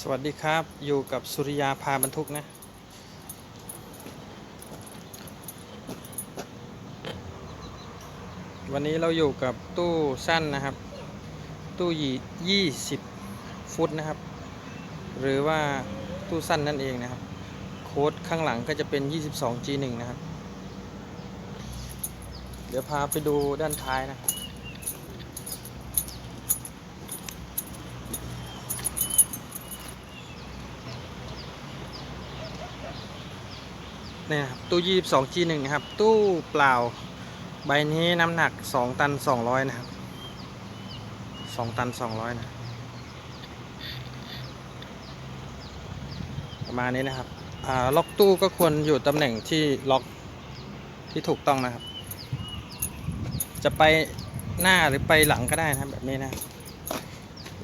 สวัสดีครับอยู่กับสุริยาพาบรรทุกนะ วันนี้เราอยู่กับตู้สั้นนะครับ ตู้ยี่สิบฟุตนะครับ หรือว่าตู้สั้นนั่นเองนะครับ โค้ดข้างหลังก็จะเป็น 22 G1 นะครับ เดี๋ยวพาไปดูด้านท้ายนะครับ เนี่ยครับตู้ 22 G1 นะครับ ตู้เปล่า ใบนี้น้ำหนัก 2 ตัน 200 นะครับ 2 ตัน 200 นะ ประมาณนี้นะครับอ่าล็อกตู้ก็ควรอยู่ตำแหน่งที่ล็อกที่ถูกต้องนะครับ จะไปหน้าหรือไปหลังก็ได้นะแบบนี้นะ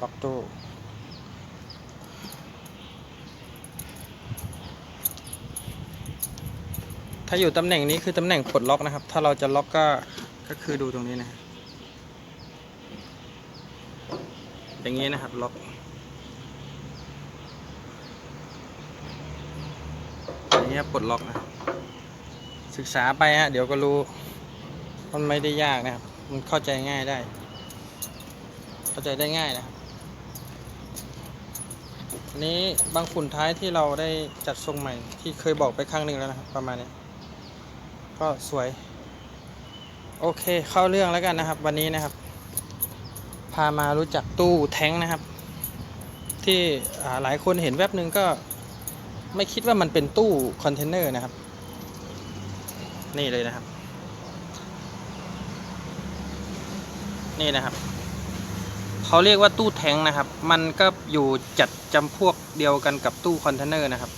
ล็อกตู้ ถ้าอยู่ตำแหน่งนี้คือตำแหน่งปลดล็อกนะครับ ถ้าเราจะล็อกก็ก็คือดูตรงนี้นะอย่างนี้นะครับล็อกอย่างนี้ปลดล็อกนะศึกษาไปฮะเดี๋ยวก็รู้ มันไม่ได้ยากนะครับ มันเข้าใจง่ายได้ เข้าใจได้ง่ายนะครับอันนี้บางฝุ่นท้ายที่เราได้จัดทรงใหม่ที่เคยบอกไปครั้งหนึ่งแล้วนะครับประมาณนี้ ก็สวย โอเคเข้าเรื่องแล้วกันนะครับ วันนี้นะครับ พามารู้จักตู้แท้งนะครับ ที่หลายคนเห็นแวบหนึ่งก็ไม่คิดว่ามันเป็นตู้คอนเทนเนอร์นะครับ นี่เลยนะครับ นี่นะครับเขาเรียกว่าตู้แท้งนะครับ มันก็อยู่จัดจำพวกเดียวกันกับตู้คอนเทนเนอร์นะครับ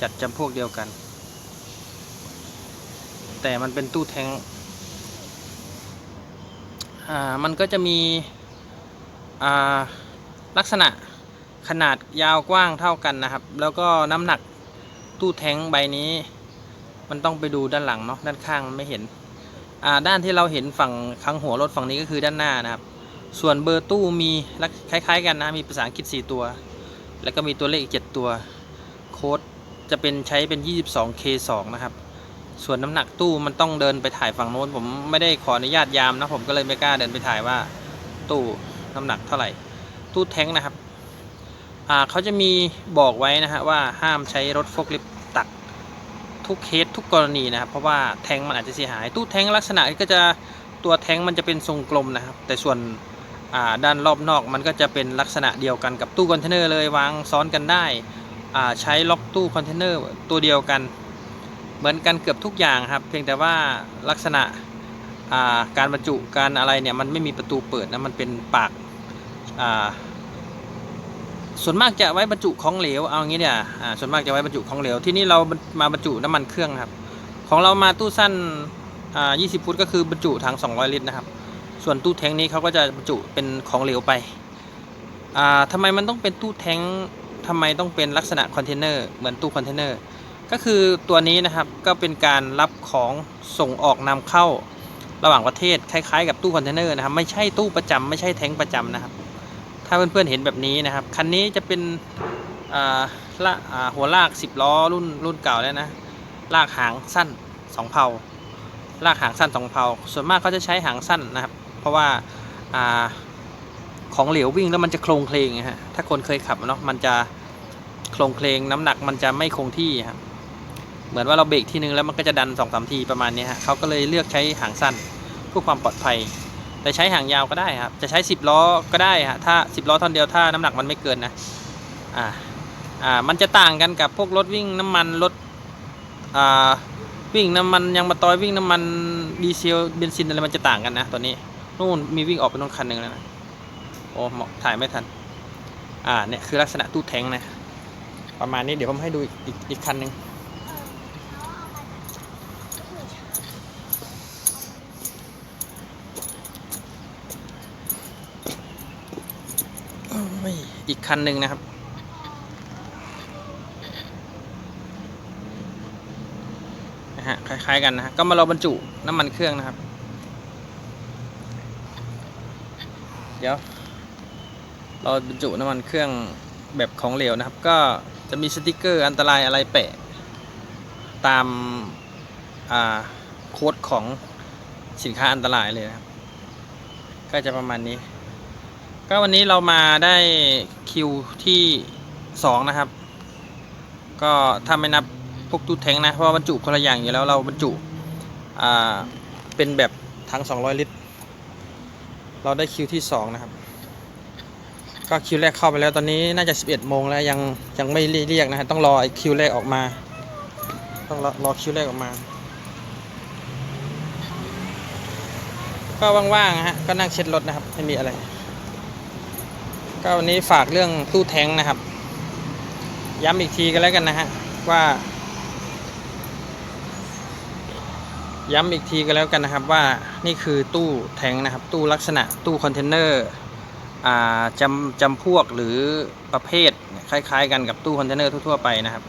จัดจำพวกเดียวกัน แต่มันเป็นตู้แทงอ่ามันก็จะมีอ่าลักษณะขนาดยาวกว้างเท่ากันนะครับ แล้วก็น้ำหนักตู้แทงใบนี้ มันต้องไปดูด้านหลังเนาะด้านข้างไม่เห็นอ่าด้านที่เราเห็นฝั่งข้างหัวรถฝั่งนี้ก็คือด้านหน้านะครับ ส่วนเบอร์ตู้มีคล้ายๆ กันนะมีภาษาอังกฤษ 4 ตัว แล้วก็มีตัวเลขอีก 7 ตัว โค้ดจะเป็นใช้เป็น 22K2 นะครับ ส่วนน้ำหนักตู้มันต้องเดินไปถ่ายฝั่งโน้น ผมไม่ได้ขออนุญาตยามนะผมก็เลยไม่กล้าเดินไปถ่ายว่า ตู้น้ำหนักเท่าไหร่ ตู้แท้งนะครับอ่าเขาจะมีบอกไว้นะฮะว่าห้ามใช้รถโฟลคลิฟต์ตักทุกเคสทุกกรณีนะครับ เพราะว่าแท้งมันอาจจะเสียหาย ตู้แท้งลักษณะก็จะตัวแท้งมันจะเป็นทรงกลมนะครับ แต่ส่วนอ่าด้านรอบนอกมันก็จะเป็นลักษณะเดียวกันกับตู้คอนเทนเนอร์เลยวางซ้อนกันได้อ่าใช้ล็อกตู้คอนเทนเนอร์ตัวเดียวกัน เหมือนกันเกือบทุกอย่างครับ เพียงแต่ว่าลักษณะาการบรรจุการอะไรเนี่ยมันไม่มีประตูเปิดนะมันเป็นปากาส่วนมากจะไว้บรรจุของเหลวเอางี้เนี่ยส่วนมากจะไว้บรรจุของเหลวที่นี่เรามาบรรจุน้ำมันเครื่องครับ ของเรามาตู้สั้น20 ฟุตก็คือบรรจุถัง 200 ลิตรนะครับ ส่วนตู้แท้งนี้เขาก็จะบรรจุเป็นของเหลวไปอ่าทำไมมันต้องเป็นตู้แท้งทำไมต้องเป็นลักษณะคอนเทนเนอร์เหมือนตู้คอนเทนเนอร์ ก็คือตัวนี้นะครับก็เป็นการรับของส่งออกนำเข้าระหว่างประเทศคล้ายๆกับตู้คอนเทนเนอร์นะครับไม่ใช่ตู้ประจำไม่ใช่แท้งประจำนะครับ ถ้าเพื่อนๆเห็นแบบนี้นะครับคันนี้จะเป็นละหัวลาก10ล้อรุ่นรุ่นเก่าแล้วนะลากหางสั้น2เพาลากหางสั้น2เพาส่วนมากเขาจะใช้หางสั้นนะครับ เพราะว่าอาของเหลววิ่งแล้วมันจะโครงเคลงฮะถ้าคนเคยขับเนาะมันจะโครงเคลงน้ำหนักมันจะไม่คงที่ครับ เหมือนว่าเราเบรกทีนึงแล้วมันก็จะดันสองสามทีประมาณนี้ฮะเขาก็เลยเลือกใช้หางสั้นเพื่อความปลอดภัย แต่ใช้หางยาวก็ได้ครับจะใช้ 10 ล้อก็ได้ฮะถ้า 10 ล้อท่อนเดียวถ้าน้ำหนักมันไม่เกินนะอ่าอ่ามันจะต่างกันกับพวกรถวิ่งน้ำมันรถอ่าวิ่งน้ำมันยางมะตอยวิ่งน้ำมันดีเซลเบนซินอะไรมันจะต่างกันนะตัวนี้นู่นมีวิ่งออกไปนู่นคันหนึ่งแล้วนะโอ้เหมาะถ่ายไม่ทันอ่าเนี่ยคือลักษณะตู้แทงนะประมาณนี้เดี๋ยวผมให้ดูอีกอีกคันหนึ่ง โอีกคันหนึ่งนะครับ นะฮะคล้ายๆกันนะฮะก็มาเราบรรจุน้ำมันเครื่องนะครับ เดี๋ยวเราบรรจุน้ำมันเครื่องแบบของเหลวนะครับ ก็จะมีสติกเกอร์อันตรายอะไรแปะ ตามอ่าโค้ดของสินค้าอันตรายเลยนะครับ ก็จะประมาณนี้ ก็วันนี้เรามาได้คิวที่สองนะครับ ก็ถ้าไม่นับพวกตู้แทงนะ เพราะบรรจุคนละอย่างอยู่แล้วเราบรรจุอ่าเป็นแบบถัง200 ลิตร เราได้คิวที่2นะครับ ก็คิวแรกเข้าไปแล้วตอนนี้น่าจะ 11โมงแล้วยังยังไม่เรียกนะฮะต้องรอคิวแรกออกมา ต้องรอรอคิวแรกออกมาก็ว่างๆฮะก็นั่งเช็ดรถนะครับ ไม่มีอะไร ก็วันนี้ฝากเรื่องตู้แทงนะครับ ย้ำอีกทีกันแล้วกันนะฮะว่า ย้ำอีกทีกันแล้วกันนะครับว่านี่คือตู้แทงนะครับ ตู้ลักษณะตู้คอนเทนเนอร์จำจำพวกหรือประเภทคล้าย ๆ กันกับตู้คอนเทนเนอร์ทั่วๆไปนะครับ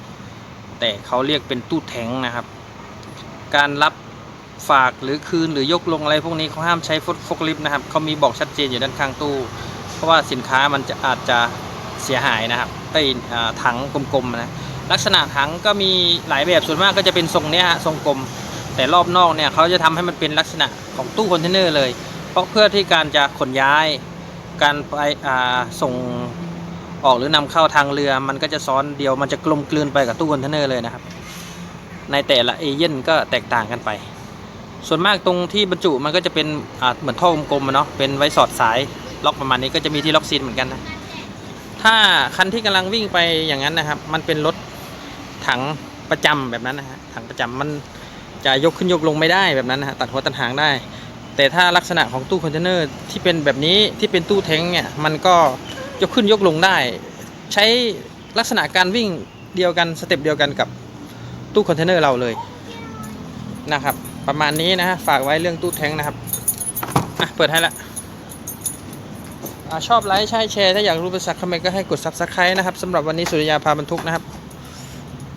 แต่เขาเรียกเป็นตู้แทงนะครับ การรับฝากหรือคืนหรือยกลงอะไรพวกนี้เขาห้ามใช้ฟุตฟกลิฟต์นะครับเขามีบอกชัดเจนอยู่ด้านข้างตู้ เพราะว่าสินค้ามันจะอาจจะเสียหายนะครับไอ้ถังกลมๆนะลักษณะถังก็มีหลายแบบส่วนมากก็จะเป็นทรงเนี้ยฮะทรงกลม แต่รอบนอกเนี่ยเขาจะทำให้มันเป็นลักษณะของตู้คอนเทนเนอร์เลย เพราะเพื่อที่การจะขนย้ายการไปส่งออกหรือนำเข้าทางเรือมันก็จะซ้อนเดียวมันจะกลมกลืนไปกับตู้คอนเทนเนอร์เลยนะครับ ในแต่ละเอเย่นก็แตกต่างกันไป ส่วนมากตรงที่บรรจุมันก็จะเป็นเหมือนท่อกลมๆเนาะเป็นไว้สอดสาย ล็อกประมาณนี้ก็จะมีที่ล็อกซีนเหมือนกันนะ ถ้าคันที่กำลังวิ่งไปอย่างนั้นนะครับ มันเป็นรถถังประจำแบบนั้นนะฮะถังประจำมันจะยกขึ้นยกลงไม่ได้แบบนั้นนะฮะตัดหัวตัดหางได้ แต่ถ้าลักษณะของตู้คอนเทนเนอร์ที่เป็นแบบนี้ที่เป็นตู้แท้งเนี่ยมันก็ยกขึ้นยกลงได้ ใช้ลักษณะการวิ่งเดียวกันสเต็ปเดียวกันกับตู้คอนเทนเนอร์เราเลยนะครับ ประมาณนี้นะฮะฝากไว้เรื่องตู้แท้งนะครับอะเปิดให้ละ ชอบไลค์ใช่แชร์ ถ้าอยากรู้ภาษาเขมเมนต์ก็ให้กดซับสไครต์นะครับสำหรับวันนี้สุริยาพาบรรทุกนะครับ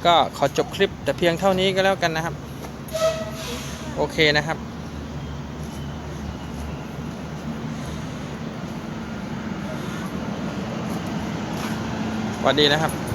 ก็ขอจบคลิปแต่เพียงเท่านี้ก็แล้วกันนะครับ โอเคนะครับสวัสดีนะครับ